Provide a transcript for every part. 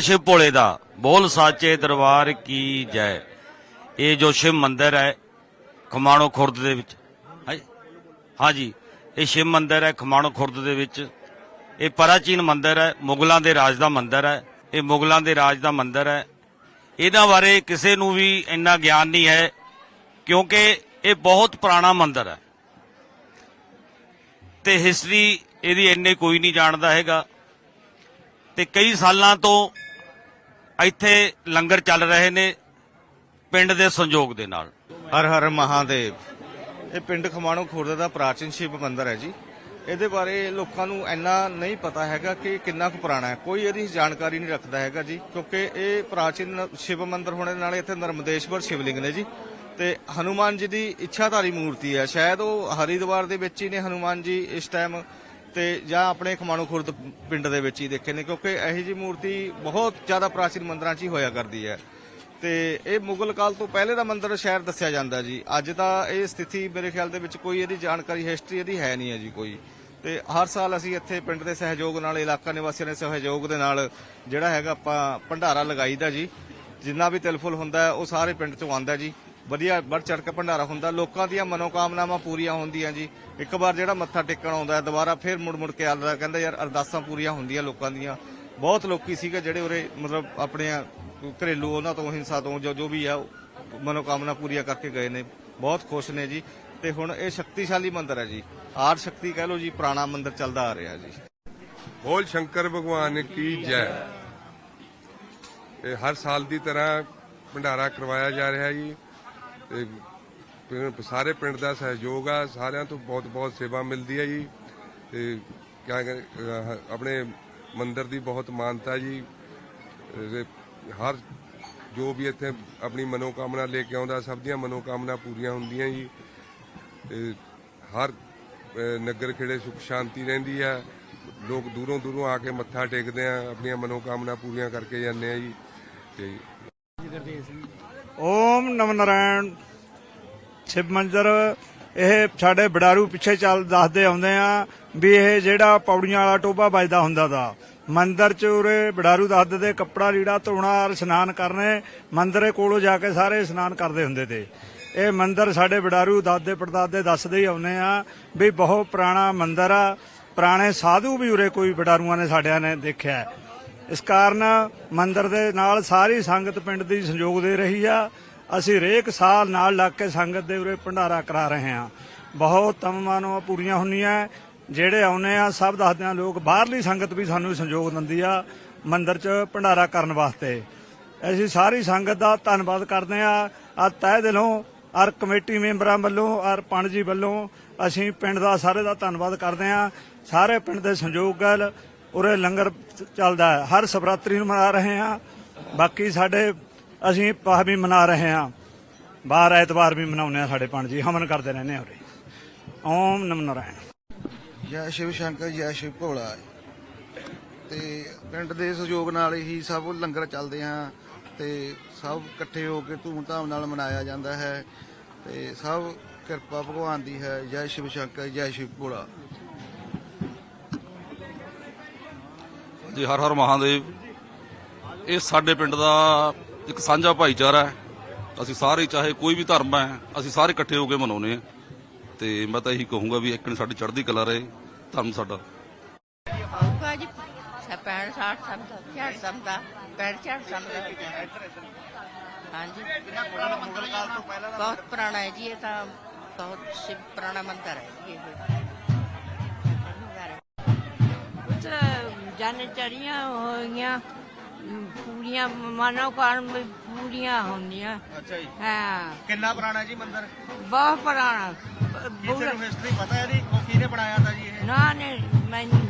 ਸ਼ਿਵ ਭੋਲੇ ਦਾ, ਬੋਲ ਸਾਚੇ ਦਰਬਾਰ ਕੀ ਜੈ। ਇਹ ਜੋ ਸ਼ਿਵ ਮੰਦਿਰ ਹੈ, ਖਮਾਣੋ ਖੁਰਦ ਦੇ ਵਿੱਚ ਹਾਂਜੀ ਇਹ ਸ਼ਿਵ ਮੰਦਿਰ ਹੈ, ਖਮਾਣੋ ਖੁਰਦ ਦੇ ਵਿੱਚ। ਇਹ ਪ੍ਰਾਚੀਨ ਮੰਦਿਰ ਹੈ, ਮੁਗਲਾਂ ਦੇ ਰਾਜ ਦਾ ਮੰਦਿਰ ਹੈ, ਇਹ ਮੁਗਲਾਂ ਦੇ ਰਾਜ ਦਾ ਮੰਦਿਰ ਹੈ। ਇਹਨਾਂ ਬਾਰੇ ਕਿਸੇ ਨੂੰ ਵੀ ਇੰਨਾ ਗਿਆਨ ਨਹੀਂ ਹੈ, ਕਿਉਂਕਿ ਇਹ ਬਹੁਤ ਪੁਰਾਣਾ ਮੰਦਿਰ ਹੈ। ਤੇ ਹਿਸਟਰੀ ਇਹਦੀ ਇੰਨੇ ਕੋਈ ਨਹੀਂ ਜਾਣਦਾ ਹੈਗਾ। ਤੇ ਕਈ ਸਾਲਾਂ ਤੋਂ ਇੱਥੇ ਲੰਗਰ ਚੱਲ ਰਹੇ ਨੇ ਪਿੰਡ ਦੇ ਸੰਯੋਗ ਦੇ ਨਾਲ। ਹਰ ਹਰ ਮਹਾਦੇਵ। ਇਹ ਪਿੰਡ ਖਮਾਣੋ ਖੁਰਦ ਦਾ ਪ੍ਰਾਚੀਨ ਸ਼ਿਵ ਮੰਦਿਰ ਹੈ ਜੀ। ਇਹਦੇ ਬਾਰੇ ਲੋਕਾਂ ਨੂੰ ਇੰਨਾ ਨਹੀਂ ਪਤਾ ਹੈਗਾ ਕਿ ਕਿੰਨਾ ਕੁ ਪੁਰਾਣਾ ਹੈ। ਕੋਈ ਇਹਦੀ ਜਾਣਕਾਰੀ ਨਹੀਂ ਰੱਖਦਾ ਹੈਗਾ ਜੀ, ਕਿਉਂਕਿ ਇਹ ਪ੍ਰਾਚੀਨ ਸ਼ਿਵ ਮੰਦਿਰ ਹੋਣੇ ਦੇ ਨਾਲ ਇੱਥੇ ਨਰਮਦੇਸ਼ਵਰ ਸ਼ਿਵਲਿੰਗ ਨੇ ਜੀ। ਤੇ ਹਨੂਮਾਨ ਜੀ ਦੀ ਇੱਛਾਧਾਰੀ ਮੂਰਤੀ ਹੈ। ਸ਼ਾਇਦ ਉਹ ਹਰਿਦੁਆਰ ਦੇ ਵਿੱਚ ਹੀ ਨੇ ਹਨੂਮਾਨ ਜੀ ਇਸ ਟਾਈਮ ਤੇ ਜਾਂ ਆਪਣੇ ਖਮਾਣੂ ਖੁਰਦ ਪਿੰਡ ਦੇ ਵਿੱਚ ਹੀ ਦੇਖੇ ਨੇ, ਕਿਉਂਕਿ ਇਹੋ ਜੀ ਮੂਰਤੀ ਬਹੁਤ ਜ਼ਿਆਦਾ ਪ੍ਰਾਚੀਨ ਮੰਦਰਾਂ 'ਚ ਹੀ ਹੋਇਆ ਕਰਦੀ ਹੈ। ਤੇ ਇਹ ਮੁਗਲ ਕਾਲ ਤੋਂ ਪਹਿਲੇ ਦਾ ਮੰਦਿਰ ਸ਼ਹਿਰ ਦੱਸਿਆ ਜਾਂਦਾ ਜੀ। ਅੱਜ ਤਾਂ ਇਹ ਸਥਿਤੀ ਮੇਰੇ ਖਿਆਲ ਦੇ ਵਿੱਚ ਕੋਈ ਇਹਦੀ ਜਾਣਕਾਰੀ ਹਿਸਟਰੀ ਇਹਦੀ ਹੈ ਨਹੀਂ ਹੈ ਜੀ ਕੋਈ। ਤੇ ਹਰ ਸਾਲ ਅਸੀਂ ਇੱਥੇ ਪਿੰਡ ਦੇ ਸਹਿਯੋਗ ਨਾਲ, ਇਲਾਕਾ ਨਿਵਾਸੀਆਂ ਦੇ ਸਹਿਯੋਗ ਦੇ ਨਾਲ ਜਿਹੜਾ ਹੈਗਾ ਆਪਾਂ ਭੰਡਾਰਾ ਲਗਾਈਦਾ ਜੀ। ਜਿੰਨਾ ਵੀ ਤਿਲਫੁਲ ਹੁੰਦਾ ਉਹ ਸਾਰੇ ਪਿੰਡ ਚੋਂ ਆਉਂਦਾ ਜੀ। ਵਧੀਆ ਵੱਧ ਚੜ ਭੰਡਾਰਾ ਹੁੰਦਾ ਲੋਕਾਂ ਦੀਆਂ ਮਨੋਕਾਮਨਾਵਾਂ ਪੂਰੀਆਂ ਹੁੰਦੀਆਂ ਜੀ। ਇੱਕ ਵਾਰ ਜਿਹੜਾ ਮੱਥਾ ਟੇਕਣ ਆਉਂਦਾ ਹੈ, ਦੁਬਾਰਾ ਫਿਰ ਮੁੜ ਮੁੜ ਕੇ ਆਉਂਦਾ ਕਹਿੰਦਾ ਯਾਰ ਅਰਦਾਸਾਂ ਪੂਰੀਆਂ ਹੁੰਦੀਆਂ ਲੋਕਾਂ ਦੀਆਂ। ਬਹੁਤ ਲੋਕੀ ਸੀਗੇ ਜਿਹੜੇ ਉਰੇ ਮਤਲਬ ਆਪਣੇ ਘਰੇਲੂ ਉਹਨਾਂ ਤੋਂ ਹਿੰਸਾ ਤੋਂ ਜੋ ਜੋ ਵੀ ਆ ਮਨੋਕਾਮਨਾ ਪੂਰੀਆਂ ਕਰਕੇ ਗਏ ਨੇ। ਬਹੁਤ ਖੁਸ਼ ਨੇ ਜੀ। ਤੇ ਹੁਣ ਇਹ ਸ਼ਕਤੀਸ਼ਾਲੀ ਮੰਦਿਰ ਹੈ ਜੀ। ਆਰ ਸ਼ਕਤੀ ਕਹਿ ਲੋ ਜੀ ਪੁਰਾਣਾ ਮੰਦਿਰ ਚੱਲਦਾ ਆ ਰਿਹਾ ਜੀ। ਬੋਲ ਸ਼ੰਕਰ ਭਗਵਾਨ ਕੀ ਜੈ। ਇਹ ਹਰ ਸਾਲ ਦੀ ਤਰ੍ਹਾਂ ਭੰਡਾਰਾ ਕਰਵਾਇਆ ਜਾ ਰਿਹਾ ਜੀ। ਤੇ ਪਿੰਡ- ਸਾਰੇ ਪਿੰਡ ਦਾ ਸਹਿਯੋਗ ਆ ਸਾਰਿਆਂ ਤੋਂ ਬਹੁਤ ਬਹੁਤ ਸੇਵਾ ਮਿਲਦੀ ਹੈ ਜੀ। ਤੇ ਕਿਆ ਕਹਿੰਦੇ, ਅਹ, ਆਪਣੇ ਮੰਦਿਰ ਦੀ ਬਹੁਤ ਮਾਨਤਾ ਜੀ। ਤੇ ਹਰ ਜੋ ਵੀ ਇੱਥੇ ਆਪਣੀ ਮਨੋਕਾਮਨਾ ਲੈ ਕੇ ਆਉਂਦਾ ਸਭ ਦੀਆਂ ਮਨੋਕਾਮਨਾ ਪੂਰੀਆਂ ਹੁੰਦੀਆਂ ਜੀ। ਤੇ ਹਰ ਅਹ, ਨਗਰ ਖੇੜੇ ਸੁਖ ਸ਼ਾਂਤੀ ਰਹਿੰਦੀ ਆ। ਲੋਕ ਦੂਰੋਂ ਦੂਰੋਂ ਆ ਕੇ ਮੱਥਾ ਟੇਕਦੇ ਆ ਆਪਣੀਆਂ ਮਨੋਕਾਮਨਾ ਪੂਰੀਆਂ ਕਰਕੇ ਜਾਂਦੇ ਆ ਜੀ। ਤੇ ਓਮ ਨਮ ਨਾਰਾਇਣ। ਸ਼ਿਵ ਮੰਦਰ, ਇਹ ਸਾਡੇ ਬਡਾਰੂ ਪਿੱਛੇ ਚੱਲ ਦੱਸਦੇ ਆਉਂਦੇ ਆ ਵੀ ਇਹ ਜਿਹੜਾ ਪੌੜੀਆਂ ਵਾਲਾ ਟੋਬਾ ਵੱਜਦਾ ਹੁੰਦਾ ਦਾ ਮੰਦਰ ਚ ਉਰੇ ਬਡਾਰੂ ਦੱਸਦੇ ਦੇ ਕੱਪੜਾ ਲੀੜਾ ਧੋਣਾ ਔਰ ਇਸ਼ਨਾਨ ਕਰਨੇ, ਮੰਦਰੇ ਕੋਲੋਂ ਜਾ ਕੇ ਸਾਰੇ ਇਸ਼ਨਾਨ ਕਰਦੇ ਹੁੰਦੇ ਤੇ। ਇਹ ਮੰਦਰ ਸਾਡੇ ਬਡਾਰੂ ਦਾਦੇ ਪੜਦਾਦੇ ਦੱਸਦੇ ਹੀ ਆਉਂਦੇ ਆ ਵੀ ਬਹੁਤ ਪੁਰਾਣਾ ਮੰਦਰ ਆ। ਪੁਰਾਣੇ ਸਾਧੂ ਵੀ ਉਰੇ ਕੋਈ ਬਡਾਰੂਆਂ ਨੇ ਸਾਡਿਆਂ ਨੇ ਦੇਖਿਆ। ਇਸ ਕਾਰਨ ਮੰਦਿਰ ਦੇ ਨਾਲ ਸਾਰੀ ਸੰਗਤ ਪਿੰਡ ਦੀ ਸੰਯੋਗ ਦੇ ਰਹੀ ਆ। ਅਸੀਂ ਹਰੇਕ ਸਾਲ ਨਾਲ ਲੱਗ ਕੇ ਸੰਗਤ ਦੇ ਉਰੇ ਭੰਡਾਰਾ ਕਰਾ ਰਹੇ ਹਾਂ। ਬਹੁਤ ਤਮਮਾਨੋ ਪੂਰੀਆਂ ਹੁੰਦੀਆਂ ਜਿਹੜੇ ਆਉਨੇ ਆ, ਸਭ ਦੱਸਦੇ ਆ, ਲੋਕ ਬਾਹਰਲੀ ਸੰਗਤ ਵੀ ਸਾਨੂੰ ਸੰਯੋਗ ਦਿੰਦੀ ਆ ਮੰਦਿਰ 'ਚ ਭੰਡਾਰਾ ਕਰਨ ਵਾਸਤੇ। ਅਸੀਂ ਸਾਰੀ ਸੰਗਤ ਦਾ ਧੰਨਵਾਦ ਕਰਦੇ ਆ। ਆ ਤਹਿ ਦਿਲੋਂ ਔਰ ਕਮੇਟੀ ਮੈਂਬਰਾਂ ਵੱਲੋਂ ਔਰ ਪੰਡ ਜੀ ਵੱਲੋਂ ਅਸੀਂ ਪਿੰਡ ਦਾ ਸਾਰੇ ਦਾ ਧੰਨਵਾਦ ਕਰਦੇ ਆ। ਸਾਰੇ ਪਿੰਡ ਦੇ ਸੰਯੋਗ ਨਾਲ ਉਰੇ ਲੰਗਰ ਚੱਲਦਾ ਹੈ। ਹਰ ਸ਼ਿਵਰਾਤਰੀ ਨੂੰ ਮਨਾ ਰਹੇ ਹਾਂ। ਬਾਕੀ ਸਾਡੇ, ਅਸੀਂ ਪਾਹ ਵੀ ਮਨਾ ਰਹੇ ਹਾਂ। ਬਾਹਰ ਐਤਵਾਰ ਵੀ ਮਨਾਉਂਦੇ ਆ ਸਾਡੇ ਪੰਡ ਜੀ। ਹਮਨ ਕਰਦੇ ਰਹਿੰਦੇ ਆ ਉਰੇ। ਓਮ ਨਮ ਨਾਰਾਇਣ। ਜੈ ਸ਼ਿਵ ਸ਼ੰਕਰ, ਜੈ ਸ਼ਿਵ ਭੋਲਾ। ਤੇ ਪਿੰਡ ਦੇ ਸਹਿਯੋਗ ਨਾਲ ਹੀ ਸਭ ਲੰਗਰ ਚੱਲਦੇ ਆ ਤੇ ਸਭ ਇਕੱਠੇ ਹੋ ਕੇ ਧੂਮ ਧਾਮ ਨਾਲ ਮਨਾਇਆ ਜਾਂਦਾ ਹੈ ਤੇ ਸਭ ਕਿਰਪਾ ਭਗਵਾਨ ਦੀ ਹੈ। ਜੈ ਸ਼ਿਵ ਸ਼ੰਕਰ, ਜੈ ਸ਼ਿਵ ਭੋਲਾ। ਜੀ ਹਰ ਹਰ ਮਹਾਦੇਵ। ਇਹ ਸਾਡੇ ਪਿੰਡ ਦਾ ਇੱਕ ਸਾਂਝਾ ਭਾਈਚਾਰਾ ਹੈ। ਅਸੀਂ ਸਾਰੇ ਚਾਹੇ ਕੋਈ ਵੀ ਧਰਮ ਹੈ, ਅਸੀਂ ਸਾਰੇ ਇਕੱਠੇ ਹੋ ਕੇ ਮਨਾਉਂਦੇ ਹਾਂ। ਤੇ ਮੈਂ ਤਾਂ ਇਹੀ ਕਹੂੰਗਾ ਵੀ ਇੱਕ ਸਾਡੀ ਚੜ੍ਹਦੀ ਕਲਾ ਰਹੇ। ਧਰਮ ਸਾਡਾ। ਆਊਗਾ ਜੀ ਪੈਣ ਸਾਠ ਸਮਦਾ ਝੜ ਸਮਦਾ ਪੈਣ ਝੜ ਸਮਦਾ ਹਾਂਜੀ। ਬਹੁਤ ਪੁਰਾਣਾ ਹੈ ਜੀ, ਇਹ ਤਾਂ ਬਹੁਤ ਪੁਰਾਣਾ ਮੰਦਿਰ ਹੈ ਇਹ। ਜਨ ਚੜੀਆਂ ਹੋਈਆਂ ਪੂਰੀਆਂ ਮਨੋ ਕਾਰਨ ਵੀ ਪੂਰੀਆਂ ਹੁੰਦੀਆਂ। ਅੱਛਾ ਜੀ। ਹਾਂ। ਕਿੰਨਾ ਪੁਰਾਣਾ ਜੀ ਮੰਦਿਰ? ਬਹੁਤ ਪੁਰਾਣਾ। ਕਿਸੇ ਨੂੰ ਹਿਸਟਰੀ ਪਤਾ ਹੈ ਜੀ ਕਿਹਨੇ ਬਣਾਇਆ ਤਾ ਜੀ ਇਹ? ਨਾ ਨੇ ਮੈਨੂੰ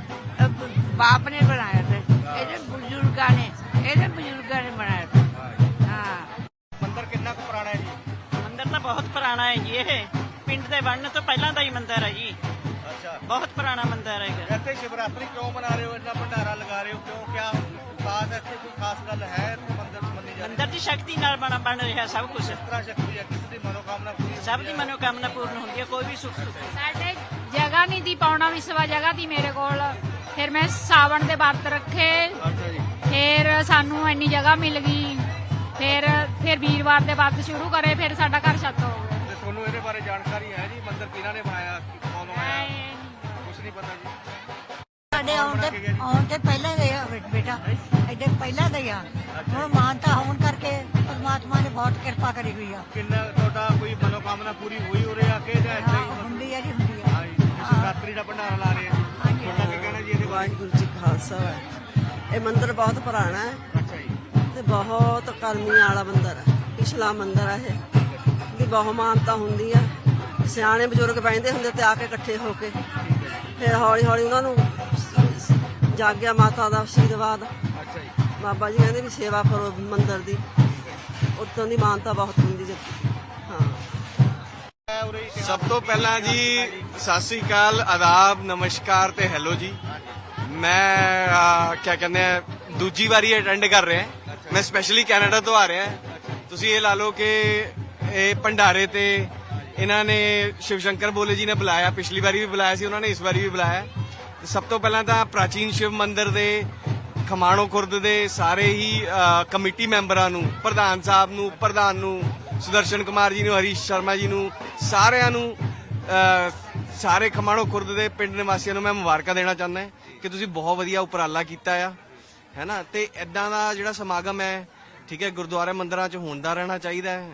ਅਹ, ਬਾਪ ਨੇ ਬਣਾਇਆ ਤੇ। ਇਹਦੇ ਬਜ਼ੁਰਗਾਂ ਨੇ ਇਹਦੇ ਬਜ਼ੁਰਗਾਂ ਨੇ ਬਣਾਇਆ ਤਾ। ਹਾਂ। ਮੰਦਿਰ ਕਿੰਨਾ ਕੁ ਪੁਰਾਣਾ ਹੈ ਜੀ? ਮੰਦਿਰ ਤਾਂ ਬਹੁਤ ਪੁਰਾਣਾ ਹੈ ਜੀ ਇਹ। ਪਿੰਡ ਦੇ ਬਣਨ ਤੋਂ ਪਹਿਲਾਂ ਦਾ ਹੀ ਮੰਦਿਰ ਹੈ ਜੀ। ਸ਼ਿਵਰਾਤਰੀ ਕਿਉਂ ਮਨਾ ਰਹੇ ਹੋ? ਇੰਨਾ ਭੰਡਾਰਾ ਲਗਾ ਰਹੇ ਹੋ ਕਿਉਂ? ਕਿਆ ਖਾਸ ਇੱਥੇ ਕੋਈ ਖਾਸ ਗੱਲ ਹੈ? ਇੱਥੇ ਮੰਦਿਰ 'ਚ ਮੰਨੀ ਜਾਂਦੀ ਮੰਦਿਰ ਦੀ ਸ਼ਕਤੀ ਨਾਲ ਬਣ ਬਣ ਰਿਹਾ ਸਭ ਕੁਝ ਕਿਸ ਤਰ੍ਹਾਂ ਸ਼ਕਤੀ ਹੈ? ਕਿਸੇ ਦੀ ਮਨੋਕਾਮਨਾ ਪੂਰੀ ਸਭ ਦੀ? ਮਨੋਕਾਮਨਾ ਪੂਰਨ ਹੁੰਦੀ ਹੈ ਕੋਈ ਵੀ ਸੁੱਖ ਸੁੱਖ ਸਾਡੇ ਜਗ੍ਹਾ ਨਹੀਂ ਦੀ ਪਾਉਣਾ ਵੀ ਸਵਾ ਜਗ੍ਹਾ ਦੀ ਮੇਰੇ ਕੋਲ। ਫਿਰ ਮੈਂ ਸਾਵਣ ਦੇ ਵਰਤ ਰੱਖੇ। ਫਿਰ ਸਾਨੂੰ ਇੰਨੀ ਜਗ੍ਹਾ ਮਿਲ ਗਈ। ਫਿਰ ਫਿਰ ਵੀਰਵਾਰ ਦੇ ਬਾਅਦ ਸ਼ੁਰੂ ਕਰੇ ਫਿਰ ਸਾਡਾ ਘਰ ਛੱਤ ਹੋ ਗਿਆ। ਤੁਹਾਨੂੰ ਇਹਦੇ ਬਾਰੇ ਜਾਣਕਾਰੀ ਹੈ ਜੀ? ਮੰਦਿਰ ਕਿਹਨਾਂ ਨੇ ਬਣਾਇਆ? ਕੌਣ ਬਣਾਇਆ ਕੁਝ ਨਹੀਂ ਪਤਾ ਜੀ। ਸਾਡੇ ਆਉਣ ਤੇ ਆਉਣ ਤੇ ਪਹਿਲਾਂ ਗਏ ਆ ਬੇ- ਬੇਟਾ ਐਡੇ ਪਹਿਲਾਂ ਦੇ ਆ। ਹੁਣ ਮਾਨਤਾ ਹੋਣ ਕਰਕੇ ਪਰਮਾਤਮਾ ਨੇ ਬਹੁਤ ਕਿਰਪਾ ਕਰੀ ਹੋਈ ਆ। ਕਿੰਨਾ ਤੁਹਾਡਾ ਕੋਈ ਮਨੋਕਾਮਨਾ ਪੂਰੀ ਹੋਈ ਹੋ ਰਹੀ ਆ ਕਿ ਜਾਂ ਏਦਾਂ ਹਾਂ, ਹੁੰਦੀ ਆ ਜੀ ਹੁੰਦੀ ਆ। ਹਾਂ ਜੀ ਸ਼ਿਵਰਾਤਰੀ ਦਾ ਭੰਡਾਰਾ ਲਾ ਰਹੇ ਆ। ਹਾਂਜੀ। ਤੁਹਾਡਾ ਕੀ ਕਹਿਣਾ ਜੀ ਇਹਦੇ ਬਾਰੇ? ਵਾਹਿਗੁਰੂ ਜੀ ਕਾ ਖਾਲਸਾ ਹੈ। ਇਹ ਮੰਦਿਰ ਬਹੁਤ ਪੁਰਾਣਾ ਹੈ ਅੱਛਾ ਜੀ। ਤੇ ਬਹੁਤ ਕਰਮੀਆਂ ਵਾਲਾ ਮੰਦਿਰ ਹੈ ਪਿਛਲਾ ਮੰਦਿਰ ਹੈ ਇਹ। ਦੀ ਬਹੁਤ ਮਾਨਤਾ ਹੁੰਦੀ ਹੈ ਸਿਆਣੇ ਬਜ਼ੁਰਗ ਬੈਠਦੇ ਹੁੰਦੇ ਤੇ ਆ ਕੇ ਇਕੱਠੇ ਹੋ ਕੇ। ਫਿਰ ਹੌਲੀ ਹੌਲੀ ਉਹਨਾਂ ਨੂੰ ਜਾਗਿਆ ਮਾਤਾ ਦਾ ਆਸ਼ੀਰਵਾਦ। ਅੱਛਾ ਜੀ। ਬਾਬਾ ਜੀ ਕਹਿੰਦੇ ਵੀ ਸੇਵਾ ਕਰੋ ਮੰਦਿਰ ਦੀ। ਉਤੋਂ ਦੀ ਮਾਨਤਾ ਬਹੁਤ ਹੁੰਦੀ ਜੀ ਹਾਂ। ਸਭ ਤੋਂ ਪਹਿਲਾਂ ਜੀ ਸਤਿ ਸ੍ਰੀ ਅਕਾਲ ਆਦਾਬ ਨਮਸਕਾਰ ਤੇ ਹੈਲੋ ਜੀ। ਮੈਂ ਅਹ, ਕਿਆ ਕਹਿੰਦੇ ਆ ਦੂਜੀ ਵਾਰੀ ਅਟੈਂਡ ਕਰ ਰਿਹਾ। ਮੈਂ ਸਪੈਸ਼ਲੀ ਕੈਨੇਡਾ ਤੋਂ ਆ ਰਿਹਾ। ਤੁਸੀਂ ਇਹ ਲਾ ਲਓ ਕਿ ਇਹ ਭੰਡਾਰੇ ਤੇ ਇਹਨਾਂ ਨੇ ਸ਼ਿਵ ਸ਼ੰਕਰ ਬੋਲੇ ਜੀ ਨੇ ਬੁਲਾਇਆ। ਪਿਛਲੀ ਵਾਰੀ ਵੀ ਬੁਲਾਇਆ ਸੀ ਉਹਨਾਂ ਨੇ ਇਸ ਵਾਰੀ ਵੀ ਬੁਲਾਇਆ। ਸਭ ਤੋਂ ਪਹਿਲਾਂ ਤਾਂ ਪ੍ਰਾਚੀਨ ਸ਼ਿਵ ਮੰਦਿਰ ਦੇ, ਖਮਾਣੋ ਖੁਰਦ ਦੇ ਸਾਰੇ ਹੀ ਕਮੇਟੀ ਮੈਂਬਰਾਂ ਨੂੰ, ਪ੍ਰਧਾਨ ਸਾਹਿਬ ਨੂੰ, ਪ੍ਰਧਾਨ ਨੂੰ, ਸੁਦਰਸ਼ਨ ਕੁਮਾਰ ਜੀ ਨੂੰ, ਹਰੀਸ਼ ਸ਼ਰਮਾ ਜੀ ਨੂੰ, ਸਾਰਿਆਂ ਨੂੰ ਸਾਰੇ ਖਮਾਣੋ ਖੁਰਦ ਦੇ ਪਿੰਡ ਨਿਵਾਸੀਆਂ ਨੂੰ ਮੈਂ ਮੁਬਾਰਕਾਂ ਦੇਣਾ ਚਾਹੁੰਦਾ ਕਿ ਤੁਸੀਂ ਬਹੁਤ ਵਧੀਆ ਉਪਰਾਲਾ ਕੀਤਾ ਆ ਹੈਨਾ ਤੇ ਇਦਾਂ ਦਾ ਜਿਹੜਾ ਸਮਾਗਮ ਹੈ, ਠੀਕ ਹੈ, ਗੁਰਦੁਆਰੇ ਮੰਦਰਾਂ 'ਚ ਹੁੰਦਾ ਰਹਿਣਾ ਚਾਹੀਦਾ ਹੈ।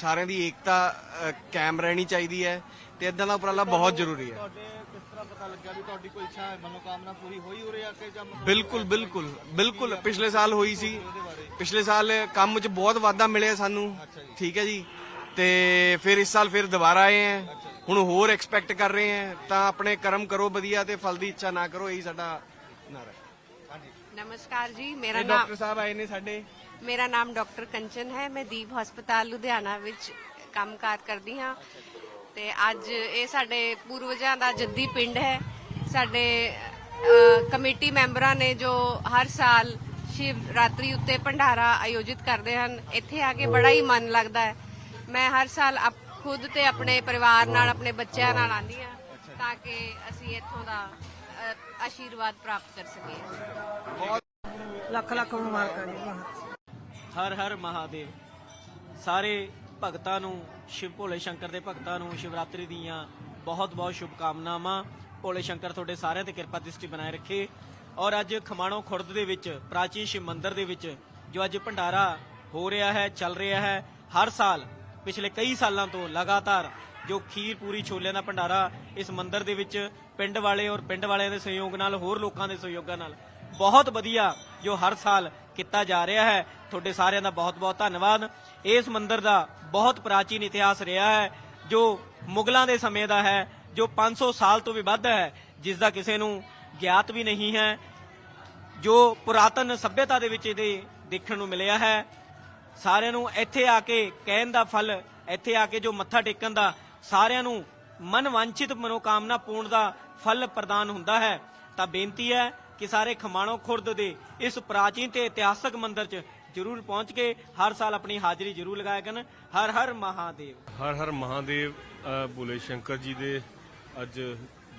ਸਾਰਿਆਂ ਦੀ ਏਕਤਾ ਕਾਇਮ ਰਹਿਣੀ ਚਾਹੀਦੀ ਹੈ ਤੇ ਇਦਾਂ ਦਾ ਉਪਰਾਲਾ ਬਹੁਤ ਜ਼ਰੂਰੀ ਹੈ। ਪਤਾ ਲੱਗਿਆ ਵੀ ਤੁਹਾਡੀ ਕੋਈ ਇੱਛਾ ਹੈ ਮਨੋਕਾਮਨਾ ਪੂਰੀ ਹੋਈ ਹੋ ਰਹੀ ਆ ਕਿ ਜਾਂ ਮਤਲਬ ਬਿਲਕੁਲ ਬਿਲਕੁਲ ਬਿਲਕੁਲ। ਪਿਛਲੇ ਸਾਲ ਹੋਈ ਸੀ। ਪਿਛਲੇ ਸਾਲ ਕੰਮ 'ਚ ਬਹੁਤ ਵਾਧਾ ਮਿਲਿਆ ਸਾਨੂੰ। ਠੀਕ ਹੈ ਜੀ। ਤੇ ਫਿਰ ਇਸ ਸਾਲ ਫਿਰ ਦੁਬਾਰਾ ਆਏ ਹੈ ਹੁਣ ਹੋਰ ਐਕਸਪੈਕਟ ਕਰ ਰਹੇ ਹੈ ਤਾਂ ਆਪਣੇ ਕਰਮ ਕਰੋ ਵਧੀਆ ਤੇ ਫਲ ਦੀ ਇੱਛਾ ਨਾ ਕਰੋ ਇਹੀ ਸਾਡਾ ਨਾਰਾ ਹੈ। ਨਮਸਕਾਰ ਜੀ ਮੇਰਾ ਇਹ ਨਾਮ ਡਾਕਟਰ ਸਾਹਿਬ ਆਏ ਨੇ ਸਾਡੇ। ਮੇਰਾ ਨਾਮ ਡਾਕਟਰ ਕੰਚਨ ਹੈ। ਮੈਂ ਦੀਪ ਹਸਪਤਾਲ ਲੁਧਿਆਣਾ ਵਿੱਚ ਕੰਮਕਾਰ ਕਰਦੀ ਹਾਂ। ਤੇ ਅੱਜ ਇਹ ਸਾਡੇ ਪੂਰਵਜਾਂ ਦਾ ਜੱਦੀ ਪਿੰਡ ਹੈ। ਸਾਡੇ ਕਮੇਟੀ ਮੈਂਬਰਾਂ ਨੇ ਜੋ ਹਰ ਸਾਲ ਸ਼ਿਵ ਰਾਤਰੀ ਉੱਤੇ ਭੰਡਾਰਾ ਆਯੋਜਿਤ ਕਰਦੇ ਹਨ ਇੱਥੇ ਆ ਕੇ ਬੜਾ ਹੀ ਮਨ ਲੱਗਦਾ ਹੈ। ਮੈਂ ਹਰ ਸਾਲ ਖੁਦ ਤੇ ਆਪਣੇ ਪਰਿਵਾਰ ਨਾਲ ਆਪਣੇ ਬੱਚਿਆਂ ਨਾਲ ਆਉਂਦੀ ਹਾਂ ਤਾਂ ਕਿ ਅਸੀਂ ਇੱਥੋਂ ਦਾ ਆਸ਼ੀਰਵਾਦ ਪ੍ਰਾਪਤ ਕਰ ਸਕੀਏ। ਲੱਖ ਲੱਖ ਮੁਬਾਰਕਾਂ ਜੀ ਹਰ ਹਰ ਮਹਾਦੇਵ। ਸਾਰੇ ਭਗਤਾਂ ਨੂੰ, ਸ਼ਿਵ ਭੋਲੇ ਸ਼ੰਕਰ ਦੇ ਭਗਤਾਂ ਨੂੰ ਸ਼ਿਵਰਾਤਰੀ ਦੀਆਂ ਬਹੁਤ ਬਹੁਤ ਸ਼ੁਭਕਾਮਨਾਵਾਂ। ਭੋਲੇ ਸ਼ੰਕਰ, ਤੁਹਾਡੇ ਸਾਰਿਆਂ ਤੇ ਕਿਰਪਾ ਦ੍ਰਿਸ਼ਟੀ ਬਣਾਏ ਰੱਖੇ। ਔਰ ਅੱਜ ਖਮਾਣੋ ਖੁਰਦ ਦੇ ਵਿੱਚ, ਪ੍ਰਾਚੀਨ ਸ਼ਿਵ ਮੰਦਿਰ ਦੇ ਵਿੱਚ ਜੋ ਅੱਜ ਭੰਡਾਰਾ ਹੋ ਰਿਹਾ ਹੈ, ਚੱਲ ਰਿਹਾ ਹੈ, ਹਰ ਸਾਲ, ਪਿਛਲੇ ਕਈ ਸਾਲਾਂ ਤੋਂ ਲਗਾਤਾਰ ਜੋ ਖੀਰ ਪੂਰੀ ਛੋਲਿਆਂ ਦਾ ਭੰਡਾਰਾ ਇਸ ਮੰਦਿਰ ਦੇ ਵਿੱਚ ਪਿੰਡ ਵਾਲੇ ਔਰ ਪਿੰਡ ਵਾਲਿਆਂ ਦੇ ਸਹਿਯੋਗ ਨਾਲ, ਹੋਰ ਲੋਕਾਂ ਦੇ ਸਹਿਯੋਗਾਂ ਨਾਲ, ਬਹੁਤ ਵਧੀਆ ਜੋ ਹਰ ਸਾਲ ਕੀਤਾ ਜਾ ਰਿਹਾ ਹੈ। ਤੁਹਾਡੇ ਸਾਰਿਆਂ ਦਾ ਬਹੁਤ-ਬਹੁਤ ਧੰਨਵਾਦ। ਇਸ ਮੰਦਿਰ ਦਾ ਬਹੁਤ ਪ੍ਰਾਚੀਨ ਇਤਿਹਾਸ ਰਿਹਾ ਹੈ, ਜੋ ਮੁਗਲਾਂ ਦੇ ਸਮੇਂ ਦਾ ਹੈ, ਜੋ 500 ਸਾਲ ਤੋਂ ਵੀ ਵੱਧ ਹੈ, ਜਿਸ ਦਾ ਕਿਸੇ ਨੂੰ ਗਿਆਤ ਵੀ ਨਹੀਂ ਹੈ, ਜੋ ਪੁਰਾਤਨ ਸਭਿਅਤਾ ਦੇ ਵਿੱਚ ਇਹਦੇ ਦੇਖਣ ਨੂੰ ਮਿਲਿਆ ਹੈ। ਸਾਰਿਆਂ ਨੂੰ ਇੱਥੇ ਆ ਕੇ ਕਹਿਣ ਦਾ ਫਲ, ਇੱਥੇ ਆ ਕੇ ਜੋ ਮੱਥਾ ਟੇਕਣ ਦਾ, ਸਾਰਿਆਂ ਨੂੰ ਮਨ ਵਾਂਛਿਤ ਮਨੋਕਾਮਨਾ ਪੂਰਨ ਦਾ ਫਲ ਪ੍ਰਦਾਨ ਹੁੰਦਾ ਹੈ। ਤਾਂ ਬੇਨਤੀ ਹੈ ਕਿ ਸਾਰੇ ਖਮਾਣੋ ਖੁਰਦ ਦੇ ਇਸ ਪ੍ਰਾਚੀਨ ਤੇ ਇਤਿਹਾਸਕ ਮੰਦਿਰ 'ਚ ਜ਼ਰੂਰ ਪਹੁੰਚ ਕੇ ਹਰ ਸਾਲ ਆਪਣੀ ਹਾਜ਼ਰੀ ਜ਼ਰੂਰ ਲਗਾਇਆ ਕਰਨ। ਹਰ ਹਰ ਮਹਾਦੇਵ। ਹਰ ਹਰ ਮਹਾਦੇਵ ਅ, ਭੋਲੇ ਸ਼ੰਕਰ ਜੀ ਦੇ ਅੱਜ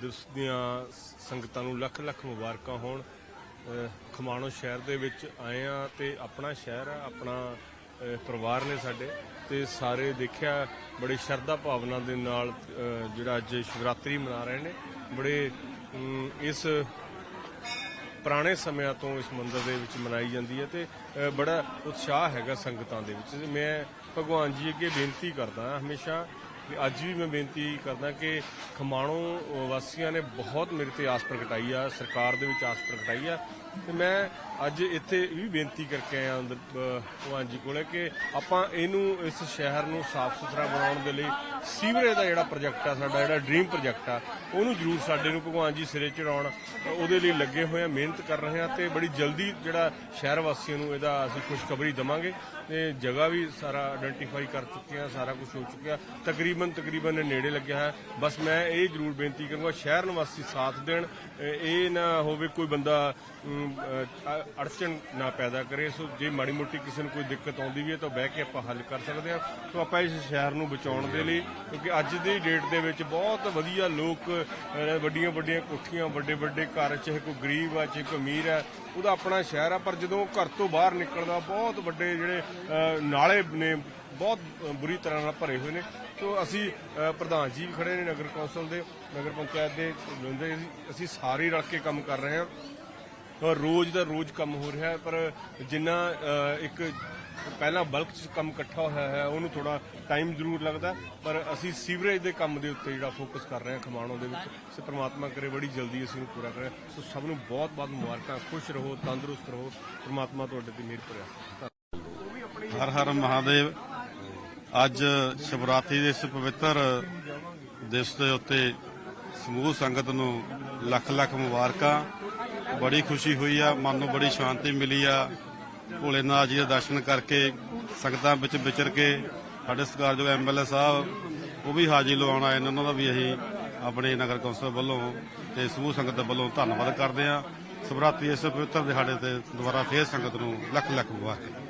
ਦਿਵਸ ਦੀਆਂ ਸੰਗਤਾਂ ਨੂੰ ਲੱਖ ਲੱਖ ਮੁਬਾਰਕਾਂ ਹੋਣ। ਅ, ਖਮਾਣੋ ਸ਼ਹਿਰ ਦੇ ਵਿੱਚ ਆਏ ਆ ਤੇ ਆਪਣਾ ਸ਼ਹਿਰ ਆ ਆਪਣਾ ਅ, ਪਰਿਵਾਰ ਨੇ ਸਾਡੇ। ਤੇ ਸਾਰੇ ਦੇਖਿਆ ਬੜੀ ਸ਼ਰਧਾ ਭਾਵਨਾ ਦੇ ਨਾਲ ਅ, ਜਿਹੜਾ ਅੱਜ ਸ਼ਿਵਰਾਤਰੀ ਮਨਾ ਰਹੇ ਨੇ। ਬੜੇ ਅਮ, ਇਸ ਪੁਰਾਣੇ ਸਮਿਆਂ ਤੋਂ ਇਸ ਮੰਦਿਰ ਦੇ ਵਿੱਚ ਮਨਾਈ ਜਾਂਦੀ ਹੈ ਤੇ ਬੜਾ ਉਤਸ਼ਾਹ ਹੈਗਾ ਸੰਗਤਾਂ ਦੇ ਵਿੱਚ। ਮੈਂ ਭਗਵਾਨ ਜੀ ਅੱਗੇ ਬੇਨਤੀ ਕਰਦਾ ਹਾਂ, ਹਮੇਸ਼ਾ ਅੱਜ ਵੀ ਮੈਂ ਬੇਨਤੀ ਕਰਦਾ ਕਿ ਖਮਾਣੋ ਵਾਸੀਆਂ ਨੇ ਬਹੁਤ ਮੇਰੇ ਤੇ ਆਸ ਪ੍ਰਗਟਾਈ ਆ, ਸਰਕਾਰ ਦੇ ਵਿੱਚ ਆਸ ਪ੍ਰਗਟਾਈ ਆ। ਤੇ ਮੈਂ ਅੱਜ ਇੱਥੇ ਇਹ ਵੀ ਬੇਨਤੀ ਕਰਕੇ ਆਇਆ ਅੰਦਰ ਭਗਵਾਨ ਜੀ ਕੋਲੇ ਕਿ ਆਪਾਂ ਇਹਨੂੰ ਇਸ ਸ਼ਹਿਰ ਨੂੰ ਸਾਫ਼ ਸੁਥਰਾ ਬਣਾਉਣ ਦੇ ਲਈ ਸੀਵਰੇਜ ਦਾ ਜਿਹੜਾ ਪ੍ਰੋਜੈਕਟ ਆ, ਸਾਡਾ ਜਿਹੜਾ ਡ੍ਰੀਮ ਪ੍ਰੋਜੈਕਟ ਆ, ਉਹਨੂੰ ਜ਼ਰੂਰ ਸਾਡੇ ਨੂੰ ਭਗਵਾਨ ਜੀ ਸਿਰੇ ਚੜਾਉਣ ਉਹਦੇ ਲਈ ਲੱਗੇ ਹੋਏ ਆ, ਮਿਹਨਤ ਕਰ ਰਹੇ ਆ ਤੇ ਬੜੀ ਜਲਦੀ ਜਿਹੜਾ ਸ਼ਹਿਰ ਵਾਸੀਆਂ ਨੂੰ ਇਹਦਾ ਅਸੀਂ ਖੁਸ਼ਖਬਰੀ ਦਵਾਂਗੇ। ਤੇ ਜਗ੍ਹਾ ਵੀ ਸਾਰਾ ਆਇਡੈਂਟੀਫਾਈ ਕਰ ਚੁੱਕੇ ਆ, ਸਾਰਾ ਕੁਝ ਹੋ ਚੁੱਕਿਆ। ਤਕਰੀਬਨ ਤਕਰੀਬਨ ਤਕਰੀਬਨ ਨੇੜੇ ਲੱਗਿਆ ਹੈ ਬਸ ਮੈਂ ਇਹ ਜ਼ਰੂਰ ਬੇਨਤੀ ਕਰੂੰਗਾ ਸ਼ਹਿਰ ਨਿਵਾਸੀ ਸਾਥ ਦੇਣ। ਇਹ ਨਾ ਹੋਵੇ ਕੋਈ ਬੰਦਾ ਅਮ, ਅੜਚਨ ਨਾ ਪੈਦਾ ਕਰੇ। ਸੋ ਜੇ ਮਾੜੀ ਮੋਟੀ ਕਿਸੇ ਨੂੰ ਕੋਈ ਦਿੱਕਤ ਆਉਂਦੀ ਵੀ ਹੈ ਤਾਂ ਬਹਿ ਕੇ ਆਪਾਂ ਹੱਲ ਕਰ ਸਕਦੇ ਹਾਂ। ਸੋ ਆਪਾਂ ਇਸ ਸ਼ਹਿਰ ਨੂੰ ਬਚਾਉਣ ਦੇ ਲਈ ਕਿਉਂਕਿ ਅੱਜ ਦੀ ਡੇਟ ਦੇ ਵਿੱਚ ਬਹੁਤ ਵਧੀਆ ਲੋਕ ਵੱਡੀਆਂ ਵੱਡੀਆਂ ਕੋਠੀਆਂ ਵੱਡੇ ਵੱਡੇ ਘਰ ਚਾਹੇ ਕੋਈ ਗਰੀਬ ਆ ਚਾਹੇ ਕੋਈ ਅਮੀਰ ਹੈ ਉਹਦਾ ਆਪਣਾ ਸ਼ਹਿਰ ਆ। ਪਰ ਜਦੋਂ ਘਰ ਤੋਂ ਬਾਹਰ ਨਿਕਲਦਾ ਬਹੁਤ ਵੱਡੇ ਜਿਹੜੇ ਨਾਲੇ ਨੇ ਬਹੁਤ ਬੁਰੀ ਤਰ੍ਹਾਂ ਨਾਲ ਭਰੇ ਹੋਏ ਨੇ। ਸੋ ਅਸੀਂ ਪ੍ਰਧਾਨ ਜੀ ਵੀ ਖੜੇ ਨੇ ਨਗਰ ਕੌਂਸਲ ਦੇ, ਨਗਰ ਪੰਚਾਇਤ ਦੇ ਨੁਮਾਇੰਦੇ ਅਸੀਂ- ਸਾਰੇ ਰਲ ਕੇ ਕੰਮ ਕਰ ਰਹੇ ਹਾਂ। ਔਰ ਰੋਜ਼ ਦਾ ਰੋਜ਼ ਕੰਮ ਹੋ ਰਿਹਾ ਹੈ, ਪਰ ਜਿੰਨਾ ਇੱਕ ਪਹਿਲਾਂ ਬਲਕ ਚ ਕੰਮ ਇਕੱਠਾ ਹੋਇਆ ਹੈ, ਉਹਨੂੰ ਥੋੜਾ ਟਾਈਮ ਜ਼ਰੂਰ ਲੱਗਦਾ ਪਰ ਅਸੀਂ ਸੀਵਰੇਜ ਦੇ ਕੰਮ ਦੇ ਉੱਤੇ ਜਿਹੜਾ ਫੋਕਸ ਕਰ ਰਹੇ ਹਾਂ ਖਮਾਣੋਂ ਦੇ ਵਿੱਚ। ਸੋ ਪ੍ਰਮਾਤਮਾ ਕਰੇ, ਬੜੀ ਜਲਦੀ ਅਸੀਂ ਨੂੰ ਪੂਰਾ ਕਰਾਂ। ਸੋ ਸਭ ਨੂੰ ਬਹੁਤ ਬਹੁਤ ਮੁਬਾਰਕਾਂ। ਖੁਸ਼ ਰਹੋ, ਤੰਦਰੁਸਤ ਰਹੋ। ਪ੍ਰਮਾਤਮਾ ਤੁਹਾਡੇ ਤੇ ਮਿਹਰ ਕਰੇ ਹਰ ਹਰ ਮਹਾਦੇਵ। ਅੱਜ ਸ਼ਿਵਰਾਤਰੀ ਦੇ ਇਸ ਪਵਿੱਤਰ ਦਿਵਸ ਦੇ ਉੱਤੇ ਸਮੂਹ ਸੰਗਤ ਨੂੰ ਲੱਖ ਲੱਖ ਮੁਬਾਰਕਾਂ। ਬੜੀ ਖੁਸ਼ੀ ਹੋਈ ਆ, ਮਨ ਨੂੰ ਬੜੀ ਸ਼ਾਂਤੀ ਮਿਲੀ ਆ। ਭੋਲੇਨਾਥ ਜੀ ਦੇ ਦਰਸ਼ਨ ਕਰਕੇ, ਸੰਗਤਾਂ ਵਿੱਚ ਵਿਚਰ ਕੇ ਸਾਡੇ ਸਤਿਕਾਰਯੋਗ ਐਮਐਲਏ ਸਾਹਿਬ, ਉਹ ਵੀ ਹਾਜ਼ਰੀ ਲਵਾਉਣ ਆਏ ਨੇ। ਉਹਨਾਂ ਦਾ ਵੀ ਅਸੀਂ ਆਪਣੇ ਨਗਰ ਕੌਂਸਲ ਵੱਲੋਂ ਤੇ ਸਮੂਹ ਸੰਗਤ ਵੱਲੋਂ ਧੰਨਵਾਦ ਕਰਦੇ ਹਾਂ ਸ਼ਿਵਰਾਤਰੀ ਇਸ ਪਵਿੱਤਰ ਦਿਹਾੜੇ ਤੇ ਦੁਬਾਰਾ ਫੇਰ ਸੰਗਤ ਨੂੰ ਲੱਖ ਲੱਖ ਮੁਬਾਰਕਾਂ।